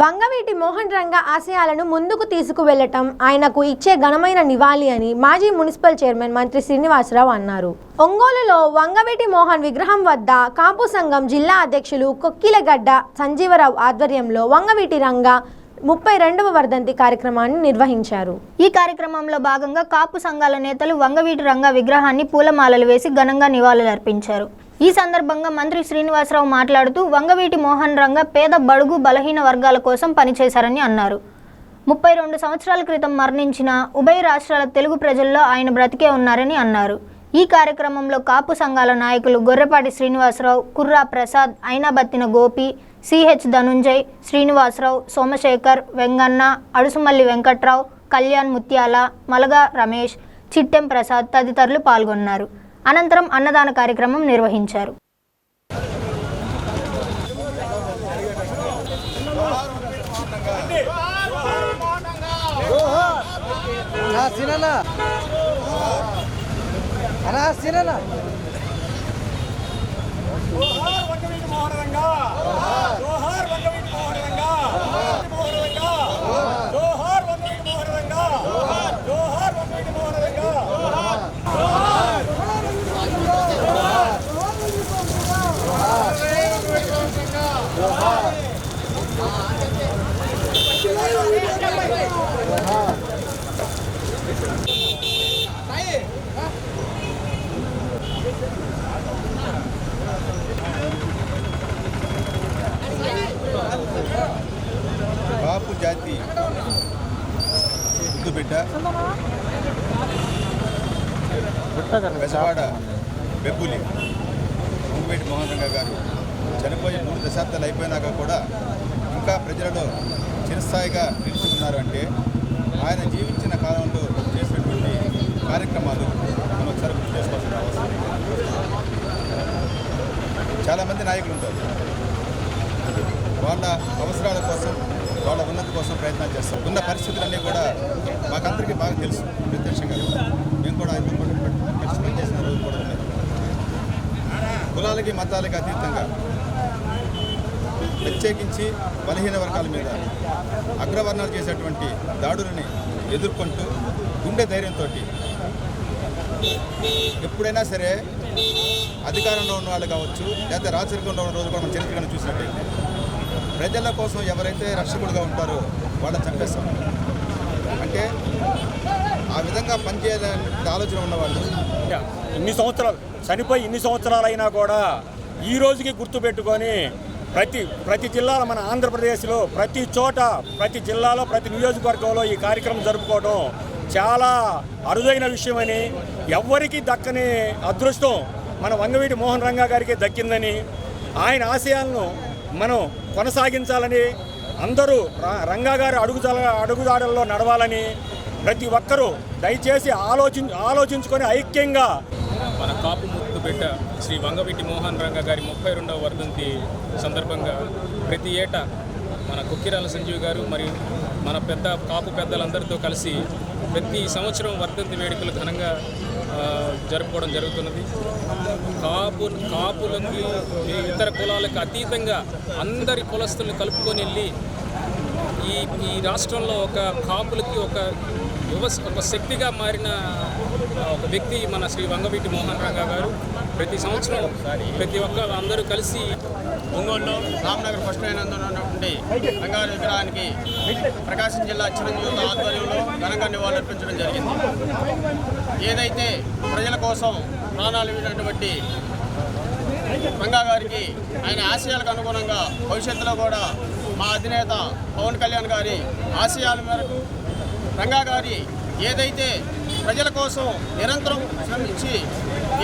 వంగవీటి మోహన్ రంగ ఆశయాలను ముందుకు తీసుకువెళ్ళటం ఆయనకు ఇచ్చే ఘనమైన నివాళి అని మాజీ మున్సిపల్ చైర్మన్ మంత్రి శ్రీనివాసరావు అన్నారు. ఒంగోలులో వంగవీటి మోహన్ విగ్రహం వద్ద కాపు సంఘం జిల్లా అధ్యక్షులు కొక్కిలగడ్డ సంజీవరావు ఆధ్వర్యంలో వంగవీటి రంగ ముప్పై రెండవ వర్ధంతి కార్యక్రమాన్ని నిర్వహించారు. ఈ కార్యక్రమంలో భాగంగా కాపు సంఘాల నేతలు వంగవీటి రంగ విగ్రహాన్ని పూలమాలలు వేసి ఘనంగా నివాళులర్పించారు. ఈ సందర్భంగా మంత్రి శ్రీనివాసరావు మాట్లాడుతూ వంగవీటి మోహన్ రంగ పేద బడుగు బలహీన వర్గాల కోసం పనిచేశారని అన్నారు. ముప్పై రెండు సంవత్సరాల క్రితం మరణించిన ఉభయ రాష్ట్రాల తెలుగు ప్రజల్లో ఆయన బ్రతికే ఉన్నారని అన్నారు. ఈ కార్యక్రమంలో కాపు సంఘాల నాయకులు గొర్రెపాటి శ్రీనివాసరావు కుర్రా ప్రసాద్ ఐనాబత్తిన గోపి సిహెచ్ ధనుంజయ్ శ్రీనివాసరావు సోమశేఖర్ వెంగన్న అడుసుమల్లి వెంకట్రావు కళ్యాణ్ ముత్యాల మలగా రమేష్ చిట్టెం ప్రసాద్ తదితరులు పాల్గొన్నారు. అనంతరం అన్నదాన కార్యక్రమం నిర్వహించారు. అన్నా సిననా ఓహో సిననా జోహార్ బాపు జాతి. ముద్దుబిడ్డ బెజవాడ బెబ్బులి ముంగువేటి మోహన్ రంగ గారు. చనిపోయి మూడు దశాబ్దాలు అయిపోయినాక కూడా ఇంకా ప్రజలలో చిరస్థాయిగా నిలిచి ఉన్నారు అంటే ఆయన జీవించిన కాలంలో చేసినటువంటి కార్యక్రమాలు మనం ఒకసారి గుర్తు చేసుకోవాల్సిన అవసరం చాలామంది నాయకులు ఉంటారు. వాళ్ళ అవసరాల కోసం వాళ్ళ ఉన్నతి కోసం ప్రయత్నాలు చేస్తాం ఉన్న పరిస్థితులన్నీ కూడా మాకందరికీ బాగా తెలుసు. ప్రత్యక్షంగా మేము కూడా ఆయన పాటు చేసిన రోజు కూడా ఉన్నాయి కులాలకి మతాలకి అతీతంగా ప్రత్యేకించి బలహీన వర్గాల మీద అగ్రవర్ణాలు చేసేటువంటి దాడులని ఎదుర్కొంటూ గుండె ధైర్యంతో ఎప్పుడైనా సరే అధికారంలో ఉన్న వాళ్ళు కావచ్చు లేదా రాజకీయంలో ఉన్న రోజు కూడా మనం చరిత్రను చూసినట్టయితే ప్రజల కోసం ఎవరైతే రక్షకుడుగా ఉంటారో వాళ్ళని చంపేస్తాం. అంటే ఆ విధంగా పనిచేయాలనే ఆలోచన ఉన్నవాళ్ళు ఇన్ని సంవత్సరాలు చనిపోయి ఇన్ని సంవత్సరాలైనా కూడా ఈ రోజుకి గుర్తుపెట్టుకొని ప్రతి ప్రతి జిల్లాలో మన ఆంధ్రప్రదేశ్లో ప్రతి చోట ప్రతి జిల్లాలో ప్రతి నియోజకవర్గంలో ఈ కార్యక్రమం జరుపుకోవడం చాలా అరుదైన విషయమని ఎవ్వరికీ దక్కని అదృష్టం మన వంగవీటి మోహన్ రంగా గారికి దక్కిందని ఆయన ఆశయాలను మనం కొనసాగించాలని అందరూ రంగా గారి అడుగుజాల అడుగుదాడల్లో నడవాలని ప్రతి ఒక్కరూ దయచేసి ఆలోచించ ఆలోచించుకొని ఐక్యంగా మన కాపు బిడ్డ శ్రీ వంగవీటి మోహన్ రంగ గారి ముప్పై రెండవ వర్ధంతి సందర్భంగా ప్రతి ఏటా మన కుక్కిరాల సంజీవ్ గారు మరియు మన పెద్ద కాపు పెద్దలందరితో కలిసి ప్రతి సంవత్సరం వర్ధంతి వేడుకలు ఘనంగా జరుపుకోవడం జరుగుతున్నది. కాపు కాపులకి ఇతర కులాలకు అతీతంగా అందరి కులస్తులను కలుపుకొని వెళ్ళి ఈ ఈ రాష్ట్రంలో ఒక కాపులకి ఒక యువ ఒక శక్తిగా మారిన ఒక వ్యక్తి మన శ్రీ వంగవీటి మోహన్ రంగా గారు. ప్రతి సంవత్సరం ప్రతి ఒక్క అందరూ కలిసి ఒంగోలులో రామ్నగర్ ఫస్ట్ లైన్ ఉన్నటువంటి విగ్రహానికి ప్రకాశం జిల్లా చిరంజీవి ఆధ్వర్యంలో ఘనంగా నివాళులర్పించడం జరిగింది. ఏదైతే ప్రజల కోసం ప్రాణాలు వినటువంటి రంగా గారికి ఆయన ఆశయాలకు అనుగుణంగా భవిష్యత్తులో కూడా మా అధినేత పవన్ కళ్యాణ్ గారి ఆశయాల మేరకు రంగా గారి ఏదైతే ప్రజల కోసం నిరంతరం శ్రమించి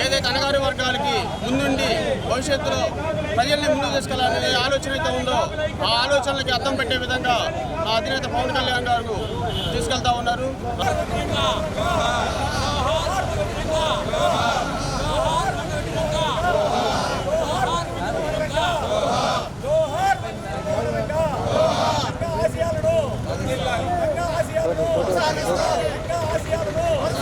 ఏదైతే అనగారి వర్గాలకి ముందుండి భవిష్యత్తులో ప్రజల్ని ముందుకు తీసుకెళ్ళాలనే ఆలోచన అయితే ఉందో ఆ ఆలోచనలకి అర్థం పెట్టే విధంగా మా అధినేత పవన్ కళ్యాణ్ గారు తీసుకెళ్తా ఉన్నారు.